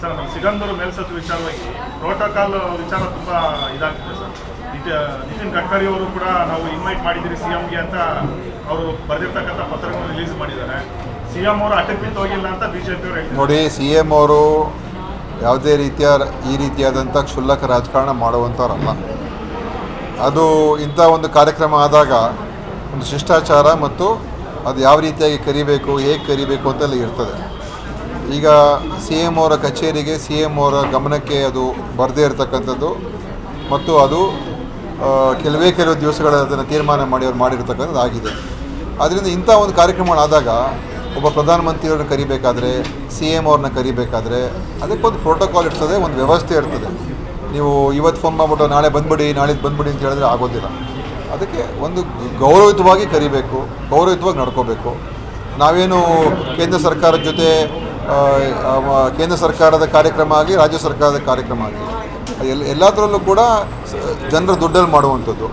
Sir, ನಮ್ಮ ಸಿಗಂದೂರು ಮೇಲ್ಸತ್ತು ವಿಚಾರವಾಗಿ protocol ವಿಚಾರ ತುಂಬ ಇದಾಗ್ತಿದೆ ಸರ್. ನಿತಿ- ನಿತಿನ್ ಗಡ್ಕರಿ ಅವರು ಕೂಡ ನಾವು ಇನ್ವೈಟ್ ಮಾಡಿದ್ದೀರಿ ಸಿ ಎಂಗೆ ಅಂತ ಅವರು ಬರೆದಿರ್ತಕ್ಕಂಥ ಪತ್ರಗಳನ್ನು ರಿಲೀಸ್ ಮಾಡಿದ್ದಾರೆ. ಸಿ ಎಂ ಅವರು ಅಟಕ್ಕಿಂತ ಹೋಗಿಲ್ಲ ಅಂತ ಬಿಜೆಪಿ ಅವರು ಹೇಳ್ತಾರೆ. ನೋಡಿ ಸಿ ಎಂ ಅವರು ಯಾವುದೇ ರೀತಿಯ, ಈ ರೀತಿಯಾದಂಥ ಕ್ಷುಲ್ಲಕ ರಾಜಕಾರಣ ಮಾಡುವಂಥವ್ರಲ್ಲ. ಅದು ಇಂಥ ಒಂದು ಕಾರ್ಯಕ್ರಮ ಆದಾಗ ಒಂದು ಶಿಷ್ಟಾಚಾರ ಮತ್ತು ಅದು ಯಾವ ರೀತಿಯಾಗಿ ಕರಿಬೇಕು, ಹೇಗೆ ಕರಿಬೇಕು ಅಂತೆಲ್ಲ ಇರ್ತದೆ. ಈಗ ಸಿ ಎಂ ಅವರ ಕಚೇರಿಗೆ ಸಿ ಎಂ ಅವರ ಗಮನಕ್ಕೆ ಅದು ಬರದೇ ಇರತಕ್ಕಂಥದ್ದು. ಮತ್ತು ಅದು ಕೆಲವೇ ಕೆಲವು ದಿವಸಗಳ ಅದನ್ನು ತೀರ್ಮಾನ ಮಾಡಿ ಅವ್ರು ಮಾಡಿರ್ತಕ್ಕಂಥದ್ದು ಆಗಿದೆ. ಆದ್ದರಿಂದ ಇಂಥ ಒಂದು ಕಾರ್ಯಕ್ರಮಗಳಾದಾಗ ಒಬ್ಬ ಪ್ರಧಾನಮಂತ್ರಿಯವ್ರನ್ನ ಕರಿಬೇಕಾದ್ರೆ ಸಿ ಎಂ ಅವ್ರನ್ನ ಕರಿಬೇಕಾದ್ರೆ ಅದಕ್ಕೊಂದು ಪ್ರೋಟೋಕಾಲ್ ಇರ್ತದೆ, ಒಂದು ವ್ಯವಸ್ಥೆ ಇರ್ತದೆ. ನೀವು ಇವತ್ತು ಫೋನ್ ಮಾಡಿಬಿಟ್ಟು ನಾಳೆ ಬಂದ್ಬಿಡಿ ನಾಳೆ ಬಂದ್ಬಿಡಿ ಅಂತ ಹೇಳಿದ್ರೆ ಆಗೋದಿಲ್ಲ. ಅದಕ್ಕೆ ಒಂದು ಗೌರವಯುತವಾಗಿ ಕರಿಬೇಕು, ಗೌರವಯುತವಾಗಿ ನಡ್ಕೋಬೇಕು. ನಾವೇನು ಕೇಂದ್ರ ಸರ್ಕಾರದ ಜೊತೆ ಕೇಂದ್ರ ಸರ್ಕಾರದ ಕಾರ್ಯಕ್ರಮ ಆಗಲಿ ರಾಜ್ಯ ಸರ್ಕಾರದ ಕಾರ್ಯಕ್ರಮ ಆಗಲಿ ಎಲ್ಲ ಎಲ್ಲದರಲ್ಲೂ ಕೂಡ ಜನರ ದುಡ್ಡಲ್ಲಿ ಮಾಡುವಂಥದ್ದು.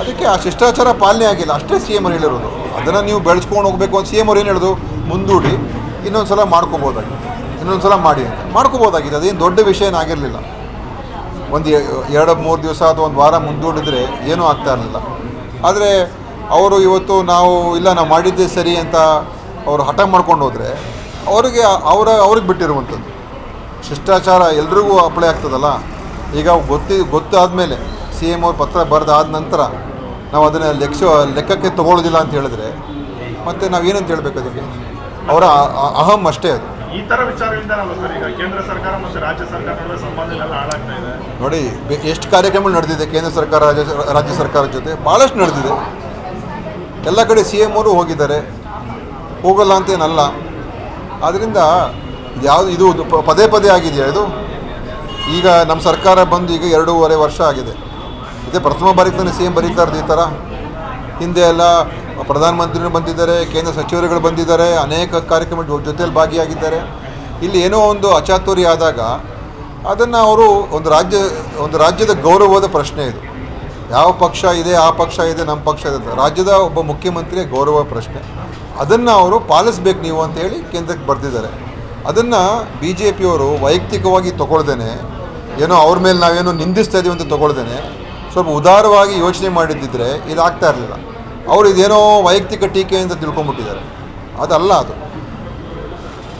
ಅದಕ್ಕೆ ಆ ಶಿಷ್ಟಾಚಾರ ಪಾಲನೆ ಆಗಿಲ್ಲ. ಅಷ್ಟೇ ಸಿ ಎಂ ಹೇಳಿರೋದು. ಅದನ್ನು ನೀವು ಬೆಳೆಸ್ಕೊಂಡು ಹೋಗಬೇಕು ಅಂತ ಸಿ ಎಂ ಅವ್ರು ಏನು ಹೇಳೋದು ಮುಂದೂಡಿ. ಇನ್ನೊಂದು ಸಲ ಮಾಡ್ಕೋಬೋದಾಗಿತ್ತು ಇನ್ನೊಂದು ಸಲ ಮಾಡಿ ಅಂತ. ಮಾಡ್ಕೋಬೋದಾಗಿದೆ. ಅದೇನು ದೊಡ್ಡ ವಿಷಯ ಏನಾಗಿರಲಿಲ್ಲ ಒಂದು ಎರಡು, ಮೂರು ದಿವಸ ಅಥವಾ ಒಂದು ವಾರ ಮುಂದೂಡಿದ್ರೆ ಏನೂ ಆಗ್ತಾ ಇರಲಿಲ್ಲ. ಆದರೆ ಅವರು ಇವತ್ತು ನಾವು, ಇಲ್ಲ, ನಾವು ಮಾಡಿದ್ದೇ ಸರಿ ಅಂತ ಅವರು ಹಠ ಮಾಡ್ಕೊಂಡು ಹೋದರೆ ಅವರಿಗೆ ಅವರ ಅವ್ರಿಗೆ ಬಿಟ್ಟಿರುವಂಥದ್ದು. ಶಿಷ್ಟಾಚಾರ ಎಲ್ರಿಗೂ ಅಪ್ಲೈ ಆಗ್ತದಲ್ಲ? ಈಗ ಗೊತ್ತಿ ಗೊತ್ತಾದಮೇಲೆ ಸಿ ಎಂ ಅವ್ರ ಪತ್ರ ಬರೆದಾದ ನಂತರ ನಾವು ಅದನ್ನು ಲೆಕ್ಕ ಲೆಕ್ಕಕ್ಕೆ ತಗೊಳ್ಳೋದಿಲ್ಲ ಅಂತ ಹೇಳಿದ್ರೆ ಮತ್ತು ಏನಂತ ಹೇಳಬೇಕು ಅದಕ್ಕೆ? ಅವರ ಅಹಂ ಅಷ್ಟೇ ಅದು. ಈ ಈಗ ಕೇಂದ್ರ ಸರ್ಕಾರ ಮತ್ತು ರಾಜ್ಯ ಸರ್ಕಾರ ನಡುವೆ ಸಂಬಂಧಗಳೆಲ್ಲ ಹಾಳಾಗ್ತಾ ಇದೆ. ನೋಡಿ ಎಷ್ಟು ಕಾರ್ಯಕ್ರಮಗಳು ನಡೆದಿದೆ ಕೇಂದ್ರ ಸರ್ಕಾರ ರಾಜ್ಯ ರಾಜ್ಯ ಸರ್ಕಾರದ ಜೊತೆ? ಭಾಳಷ್ಟು ನಡೆದಿದೆ. ಎಲ್ಲ ಕಡೆ ಸಿ ಎಂ ಅವರು ಹೋಗಿದ್ದಾರೆ. ಹೋಗಲ್ಲ ಅಂತೇನಲ್ಲ ಆದ್ದರಿಂದ ಯಾವುದು ಇದು ಪದೇ ಪದೇ ಆಗಿದೆಯಾ ಇದು? ಈಗ ನಮ್ಮ ಸರ್ಕಾರ ಬಂದು ಈಗ ಎರಡೂವರೆ ವರ್ಷ ಆಗಿದೆ. ಇದೇ ಪ್ರಥಮ ಬಾರಿಗೆ ತಾನೇ ಸಿ ಎಂ ಬರೀತಾ ಇರೋದು ಈ ಥರ ಹಿಂದೆ ಎಲ್ಲ ಪ್ರಧಾನಮಂತ್ರಿಗಳು ಬಂದಿದ್ದಾರೆ, ಕೇಂದ್ರ ಸಚಿವರುಗಳು ಬಂದಿದ್ದಾರೆ, ಅನೇಕ ಕಾರ್ಯಕ್ರಮ ಜೊತೆಯಲ್ಲಿ ಭಾಗಿಯಾಗಿದ್ದಾರೆ. ಇಲ್ಲಿ ಏನೋ ಒಂದು ಅಚಾತುರಿ ಆದಾಗ ಅದನ್ನು ಅವರು ಒಂದು ರಾಜ್ಯ, ಒಂದು ರಾಜ್ಯದ ಗೌರವದ ಪ್ರಶ್ನೆ ಇದು. ಯಾವ ಪಕ್ಷ ಇದೆ, ಆ ಪಕ್ಷ ಇದೆ ನಮ್ಮ ಪಕ್ಷ ಇದೆ ರಾಜ್ಯದ ಒಬ್ಬ ಮುಖ್ಯಮಂತ್ರಿಯ ಗೌರವ ಪ್ರಶ್ನೆ. ಅದನ್ನು ಅವರು ಪಾಲಿಸ್ಬೇಕು ನೀವು ಅಂತ ಹೇಳಿ ಕೇಂದ್ರಕ್ಕೆ ಬರೆದಿದ್ದಾರೆ. ಅದನ್ನು ಬಿ ಜೆ ಪಿಯವರು ವೈಯಕ್ತಿಕವಾಗಿ ತಗೊಳ್ದೇನೆ, ಏನೋ ಅವ್ರ ಮೇಲೆ ನಾವೇನೋ ನಿಂದಿಸ್ತಾ ಇದ್ದೀವಿ ಅಂತ ತಗೊಳ್ದೇನೆ, ಸ್ವಲ್ಪ ಉದಾರವಾಗಿ ಯೋಚನೆ ಮಾಡಿದ್ದಿದ್ರೆ ಇದಾಗ್ತಾ ಇರಲಿಲ್ಲ. ಅವರು ಇದೇನೋ ವೈಯಕ್ತಿಕ ಟೀಕೆ ಅಂತ ತಿಳ್ಕೊಂಬಿಟ್ಟಿದ್ದಾರೆ ಅದಲ್ಲ ಅದು.